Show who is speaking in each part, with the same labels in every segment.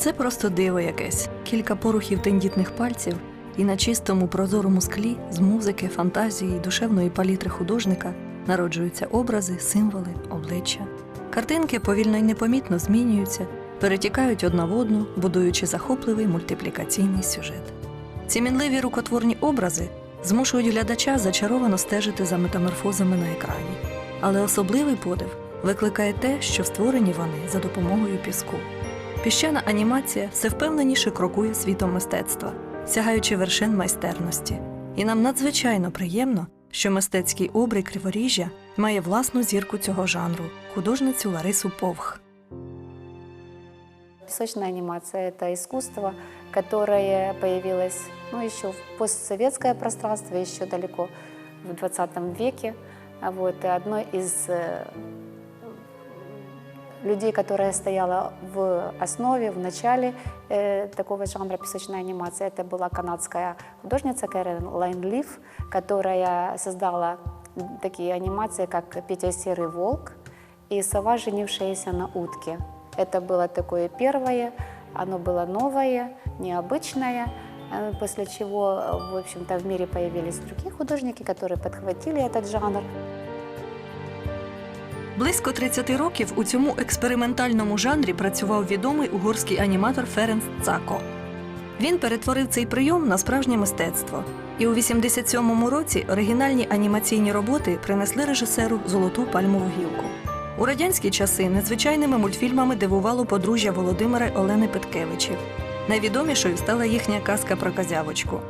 Speaker 1: Це просто диво якесь. Кілька порухів тендітних пальців, і на чистому прозорому склі з музики, фантазії і душевної палітри художника народжуються образи, символи, обличчя. Картинки повільно і непомітно змінюються, перетікають одна в одну, будуючи захопливий мультиплікаційний сюжет. Ці мінливі рукотворні образи змушують глядача зачаровано стежити за метаморфозами на екрані. Але особливий подив викликає те, що створені вони за допомогою піску. Піщана анімація все впевненіше крокує світом мистецтва, сягаючи вершин майстерності. І нам надзвичайно приємно, що мистецький обрій Криворіжжя має власну зірку цього жанру художницю Ларису Повх.
Speaker 2: Песочная анимация – это искусство, которое появилось ну, еще в постсоветское пространство, еще далеко в 20 веке. Вот, одной из э, людей, которая стояла в основе, в начале э, такого жанра песочной анимации, это была канадская художница Кэрен Лайнлиф, которая создала такие анимации, как «Петя Серый волк» и «Сова, женившаяся на утке». Это было такое первое, оно было новое, необычное, э, после чего, в общем-то, в мире появились другие художники, которые подхватили этот жанр.
Speaker 1: Близько 30 років у цьому експериментальному жанрі працював відомий угорський аніматор Ференц Цако. Він перетворив цей прийом на справжнє мистецтво. І у 87-му році оригінальні анімаційні роботи принесли режисеру золоту пальмову гілку. У радянські часи незвичайними мультфільмами дивувало подружжя Володимира Олени Петкевичів. Найвідомішою стала їхня казка про козявочку.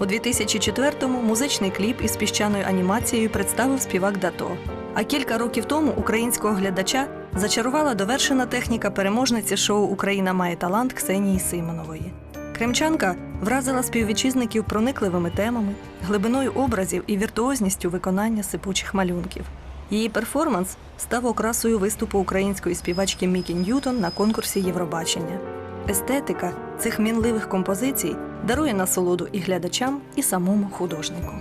Speaker 1: У 2004-му музичний кліп із піщаною анімацією представив співак Дато. А кілька років тому українського глядача зачарувала довершена техніка переможниці шоу Україна має талант Ксенії Симонової. Кримчанка вразила співвітчизників проникливими темами, глибиною образів і віртуозністю виконання сипучих малюнків. Її перформанс став окрасою виступу української співачки Мікі Ньютон на конкурсі Євробачення. Естетика цих мінливих композицій дарує насолоду і глядачам, і самому художнику.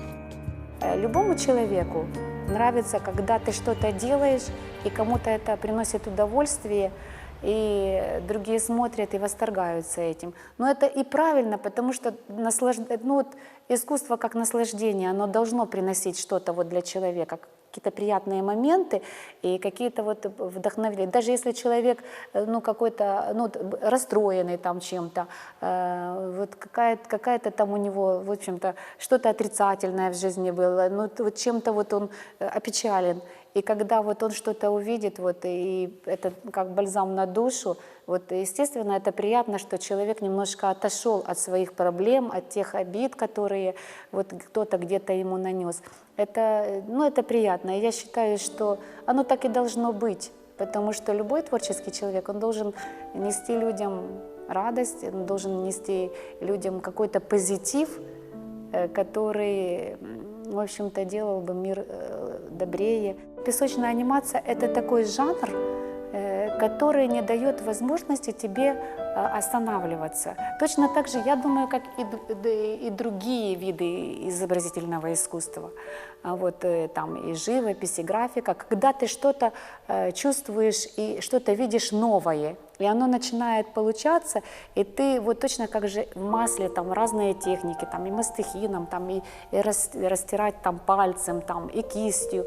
Speaker 2: Э, Любому человеку нравится, когда ты что-то делаешь, и кому-то это приносит удовольствие, и другие смотрят и восторгаются этим. Но это и правильно, потому что наслаж... ну, вот искусство как наслаждение, оно должно приносить что-то вот для человека, какие-то приятные моменты и какие-то вот вдохновения. Даже если человек э, ну, какой-то ну, расстроенный там чем-то, э, вот какая-то, какая-то там у него, в общем-то, что-то отрицательное в жизни было, ну, вот чем-то вот он э, опечален. И когда вот он что-то увидит, вот, и это как бальзам на душу, вот, естественно, это приятно, что человек немножко отошел от своих проблем, от тех обид, которые вот кто-то где-то ему нанес. Это, ну, это приятно. Я считаю, что оно так и должно быть, потому что любой творческий человек, он должен нести людям радость, он должен нести людям какой-то позитив, э, который, в общем-то, делал бы мир э, добрее. Песочная анимация – это такой жанр, э, который не дает возможности тебе э, останавливаться. Точно так же, я думаю, как и, и другие виды изобразительного искусства. А Вот э, там и живопись, и графика. Когда ты что-то чувствуешь и что-то видишь новое, и оно начинает получаться, и ты вот точно как же в масле там разные техники, там и мастихином, там и, и рас- растирать там пальцем, там и кистью.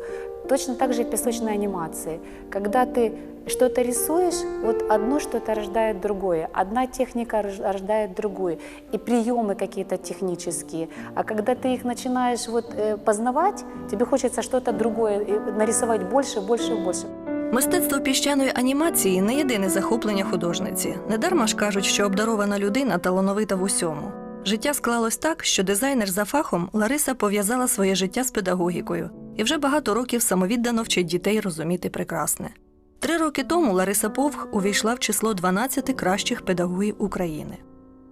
Speaker 2: Точно так же и песочной анимации. Когда ты что-то рисуешь, вот одно что-то рождает другое, одна техника рож- рождает другую, и приемы какие-то технические. А когда ты их начинаешь вот э, познавать, тебе хочется что-то другое, и нарисовать больше, больше, больше.
Speaker 1: Мистецтво піщаної анімації не єдине захоплення художниці. Недарма ж кажуть, що обдарована людина талановита в усьому. Життя склалось так, що дизайнер за фахом Лариса пов'язала своє життя з педагогікою і вже багато років самовіддано вчить дітей розуміти прекрасне. Три роки тому Лариса Повх увійшла в число 12 кращих педагогів України.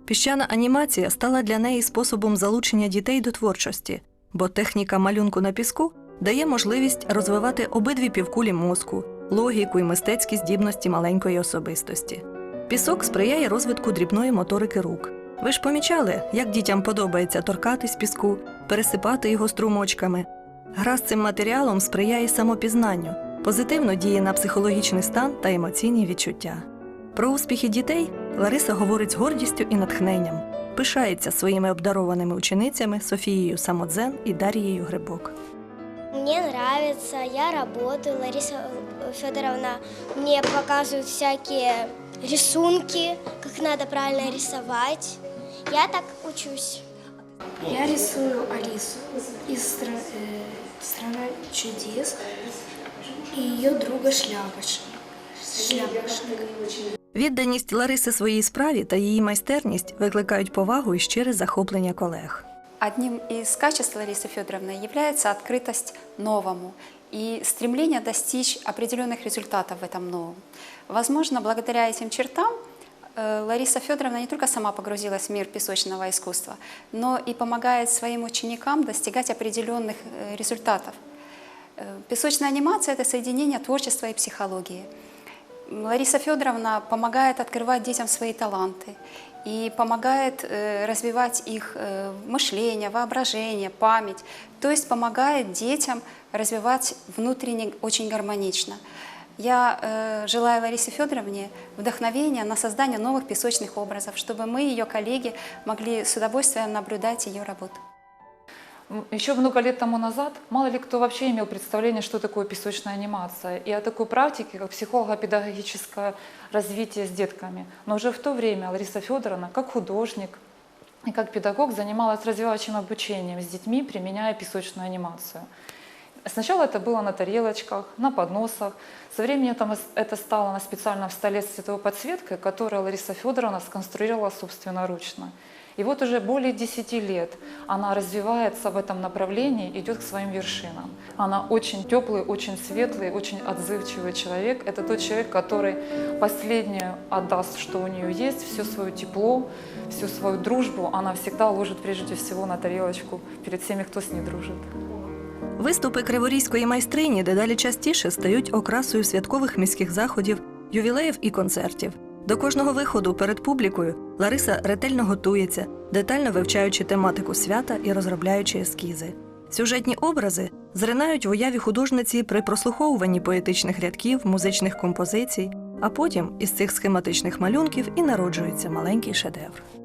Speaker 1: Піщана анімація стала для неї способом залучення дітей до творчості, бо техніка малюнку на піску дає можливість розвивати обидві півкулі мозку, логіку і мистецькі здібності маленької особистості. Пісок сприяє розвитку дрібної моторики рук. Ви ж помічали, як дітям подобається торкатись піску, пересипати його струмочками. Гра з цим матеріалом сприяє самопізнанню, позитивно діє на психологічний стан та емоційні відчуття. Про успіхи дітей Лариса говорить з гордістю і натхненням, пишається своїми обдарованими ученицями Софією Самодзен і Дарією Грибок.
Speaker 3: Мне нравится, я работаю, Лариса Федоровна мне показывает всякие рисунки, как надо правильно рисовать. Я так учусь.
Speaker 4: Я рисую Алису из стра- э, страны чудес и ее друга Шляпыш. Шляпышник.
Speaker 1: Відданість Лариси своїй справі та її майстерність викликають повагу і щире захоплення колег.
Speaker 5: Одним из качеств Ларисы Федоровны является открытость новому И стремление достичь определенных результатов в этом новом. Возможно, благодаря этим чертам э, Лариса Федоровна не только сама погрузилась в мир песочного искусства, но и помогает своим ученикам достигать определенных э, результатов. Э, Песочная анимация – это соединение творчества и психологии. Лариса Федоровна помогает открывать детям свои таланты и помогает э, развивать их э, мышление, воображение, память. То есть помогает детям развивать внутренне очень гармонично. Я э, желаю Ларисе Федоровне вдохновения на создание новых песочных образов, чтобы мы, ее коллеги, могли с удовольствием наблюдать ее работу.
Speaker 6: Еще много лет тому назад мало ли кто вообще имел представление, что такое песочная анимация, и о такой практике, как психолого-педагогическое развитие с детками. Но уже в то время Лариса Федоровна, как художник и как педагог, занималась развивающим обучением с детьми, применяя песочную анимацию. Сначала это было на тарелочках, на подносах. Со временем это стало на специальном столе с цветовой подсветкой, которую Лариса Федоровна сконструировала собственноручно. И вот уже более 10 лет она развивается в этом направлении, идет к своим вершинам. Она очень теплый, очень светлый, очень отзывчивый человек. Это тот человек, который последнее отдаст, что у нее есть, все свое тепло, всю свою дружбу она всегда ложит прежде всего на тарелочку перед всеми, кто с ней дружит.
Speaker 1: Виступи криворізької майстрині дедалі частіше стають окрасою святкових міських заходів, ювілеїв і концертів. До кожного виходу перед публікою Лариса ретельно готується, детально вивчаючи тематику свята і розробляючи ескізи. Сюжетні образи зринають в уяві художниці при прослуховуванні поетичних рядків, музичних композицій, а потім із цих схематичних малюнків і народжується маленький шедевр.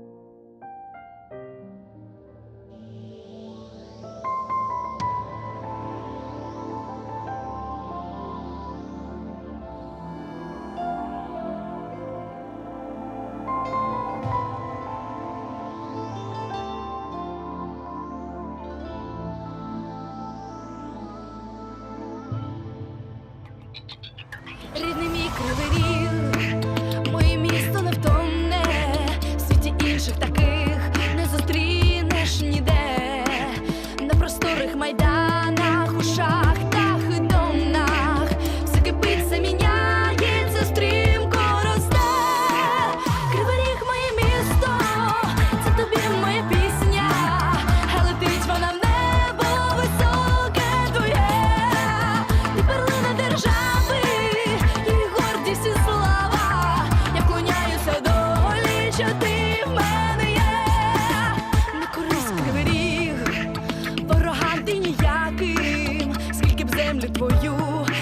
Speaker 7: Землю твою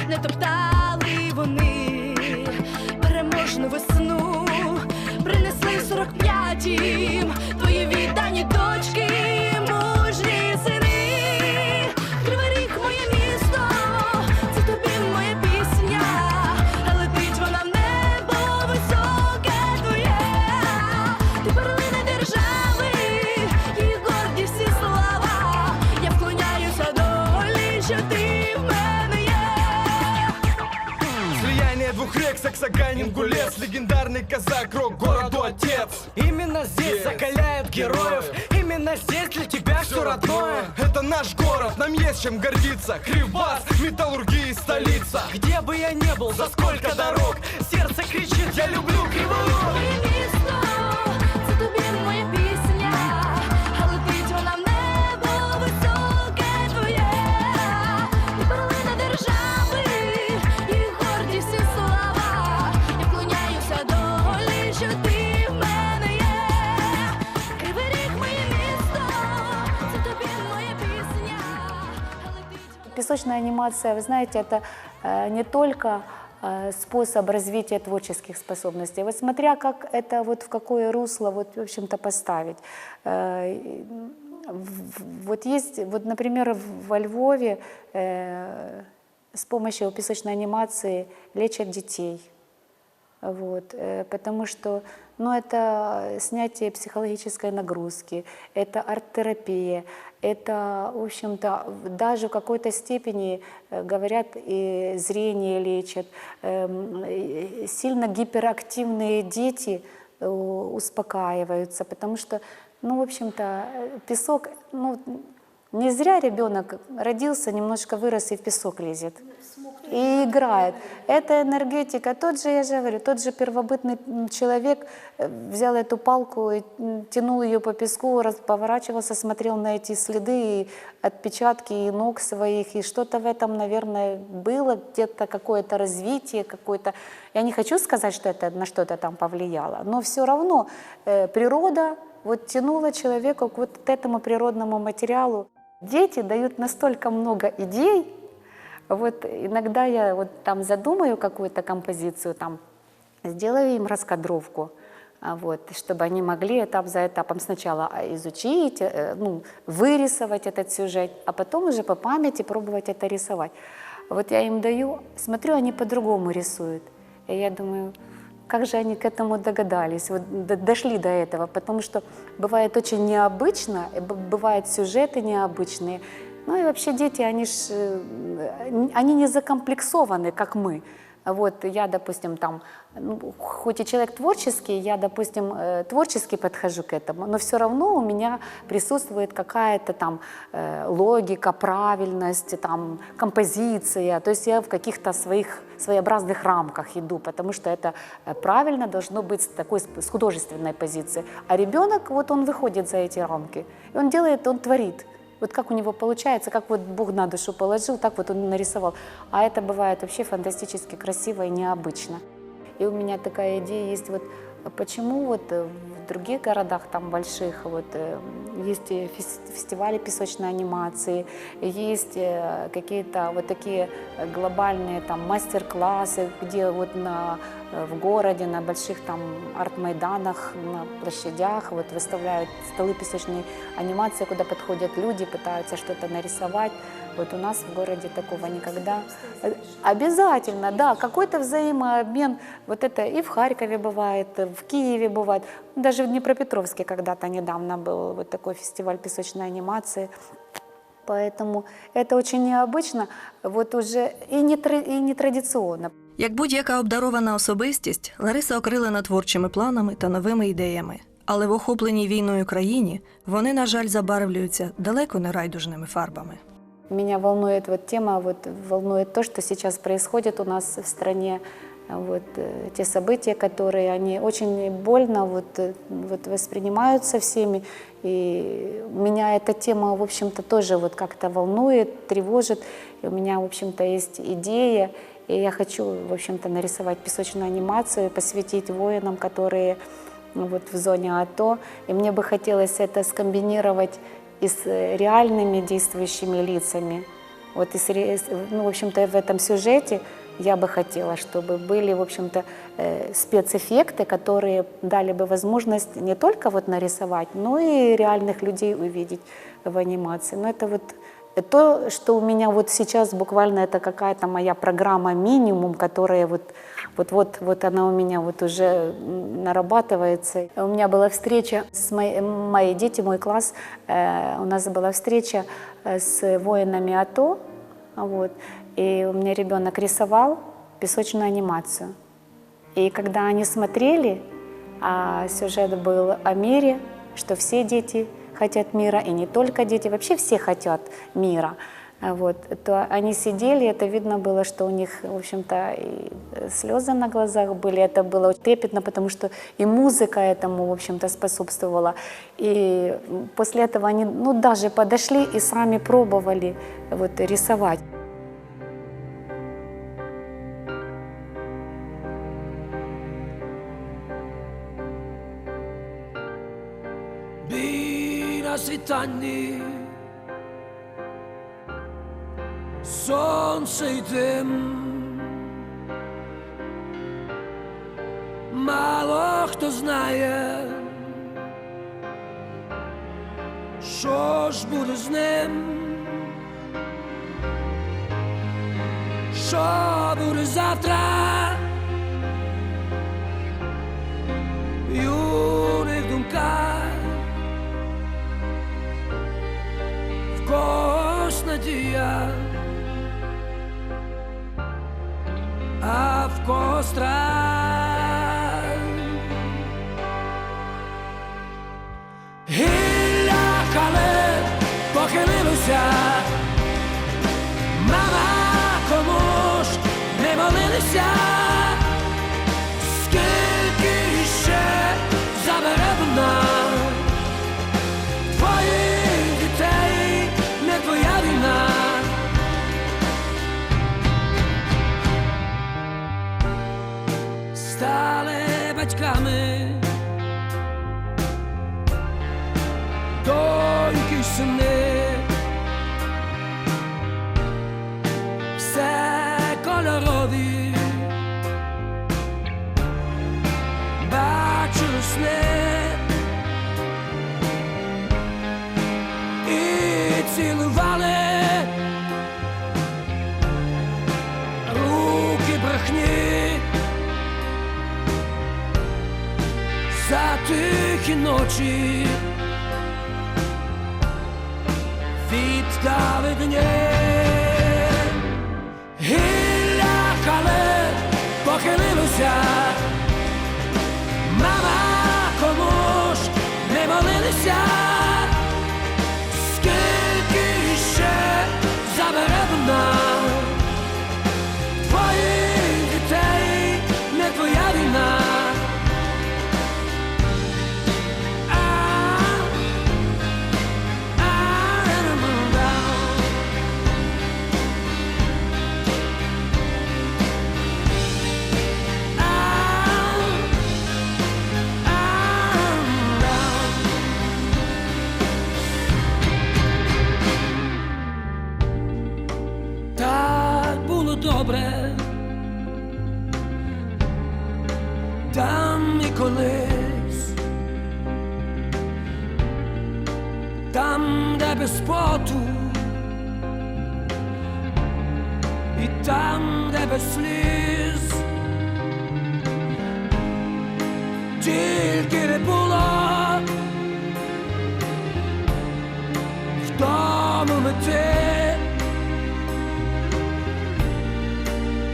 Speaker 7: не топтали вони, переможну весну. Принесли сорок п'ятім
Speaker 8: казак, рок, городу отец.
Speaker 9: Именно здесь закаляют героев. Именно здесь для тебя все родное.
Speaker 8: Это наш город, нам есть чем гордиться. Кривбас, металлургии, столица.
Speaker 9: Где бы я не был, за сколько дорог Сердце кричит, я люблю Кривой
Speaker 2: Песочная анимация, вы знаете, это э, не только э, способ развития творческих способностей. Вот смотря как это вот в какое русло вот, в общем-то, поставить. Э, Вот есть, вот, например, во Львове с помощью песочной анимации лечат детей. Вот, э, потому что ну, это снятие психологической нагрузки, это арт-терапия, это, в общем-то, даже в какой-то степени, э, говорят, и зрение лечат. Эм, Сильно гиперактивные дети э, успокаиваются, потому что, ну, в общем-то, песок, ну, не зря ребенок родился, немножко вырос и в песок лезет. И играет. Это энергетика. Тот же, я же говорю, тот же первобытный человек э, взял эту палку и тянул ее по песку, поворачивался, смотрел на эти следы и отпечатки и ног своих, и что-то в этом, наверное, было, где-то какое-то развитие, какое-то... Я не хочу сказать, что это на что-то там повлияло, но все равно э, природа вот тянула человека к вот этому природному материалу. Дети дают настолько много идей, вот иногда я вот там задумаю какую-то композицию, там сделаю им раскадровку, а вот, чтобы они могли этап за этапом сначала а, изучить, э, ну, вырисовать этот сюжет, а потом уже по памяти пробовать это рисовать. Вот я им даю, смотрю, они по-другому рисуют. И я думаю, как же они к этому догадались, вот дошли до этого, потому что бывает очень необычно, бывают сюжеты необычные. Ну и вообще дети, они ж, э, они не закомплексованы, как мы. Вот я, допустим, там, ну, хоть и человек творческий, я, допустим, э, творчески подхожу к этому, но все равно у меня присутствует какая-то там э, логика, правильность, там, композиция. То есть я в каких-то своих своеобразных рамках иду, потому что это э, правильно должно быть с такой с художественной позиции. А ребенок, вот он выходит за эти рамки, и он делает, он творит. Вот как у него получается, как вот Бог на душу положил, так вот он нарисовал. А это бывает вообще фантастически красиво и необычно. И у меня такая идея есть, вот а почему вот э, в других городах там больших вот э, есть э, фес- фестивали песочной анимации, есть какие-то вот такие глобальные там мастер-классы, где вот на, в городе, на больших там арт-майданах, на площадях вот выставляют столы песочной анимации, куда подходят люди, пытаются что-то нарисовать. Вот у нас в городе такого никогда. Э, Обязательно, да, какой-то взаимообмен. Вот это и в Харькове бывает, в Киеве бывает. Даже в Днепропетровске когда-то недавно был вот такой фестиваль песочной анимации. Поэтому это очень необычно, вот уже и не, и не традиционно.
Speaker 1: Як будь-яка обдарована особистість, Лариса окрилена творчими планами та новими ідеями. Але в охопленій війною країні вони, на жаль, забарвлюються далеко не райдужними фарбами.
Speaker 2: Меня волнует вот тема, вот волнует то, что сейчас происходит у нас в стране, вот э, те события, которые они очень больно вот, э, вот воспринимаются всеми, и меня эта тема, в общем-то, тоже вот как-то волнует, тревожит, и у меня, в общем-то, есть идея, И я хочу, в общем-то, нарисовать песочную анимацию, посвятить воинам, которые ну, вот в зоне АТО, и мне бы хотелось это скомбинировать и с э, реальными действующими лицами. Вот и с ну, в общем-то, в этом сюжете я бы хотела, чтобы были, в общем-то, э, спецэффекты, которые дали бы возможность не только вот нарисовать, но и реальных людей увидеть в анимации. Но это вот то, что у меня вот сейчас буквально это какая-то моя программа минимум, которая вот вот, вот, вот она у меня вот уже нарабатывается. У меня была встреча с моей, мои дети, мой класс, э, у нас была встреча э, с воинами АТО, вот, и у меня ребенок рисовал песочную анимацию. И когда они смотрели, а сюжет был о мире, что все дети хотят мира, и не только дети, вообще все хотят мира, вот, то они сидели, это видно было, что у них, в общем-то, слезы на глазах были, это было трепетно, потому что и музыка этому, в общем-то, способствовала. И после этого они, ну, даже подошли и сами пробовали вот, рисовать.
Speaker 9: На сонце й дим,
Speaker 10: мало хто знає, що ж буде з ним, що буде завтра. Тихі ночі. Віддали дні. Гілля кале похилилося, тонула дверь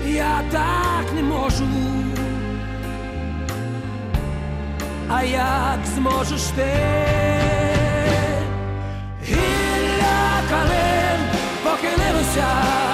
Speaker 10: Я так не могу, А як зможеш ти? Гілля калин похилилося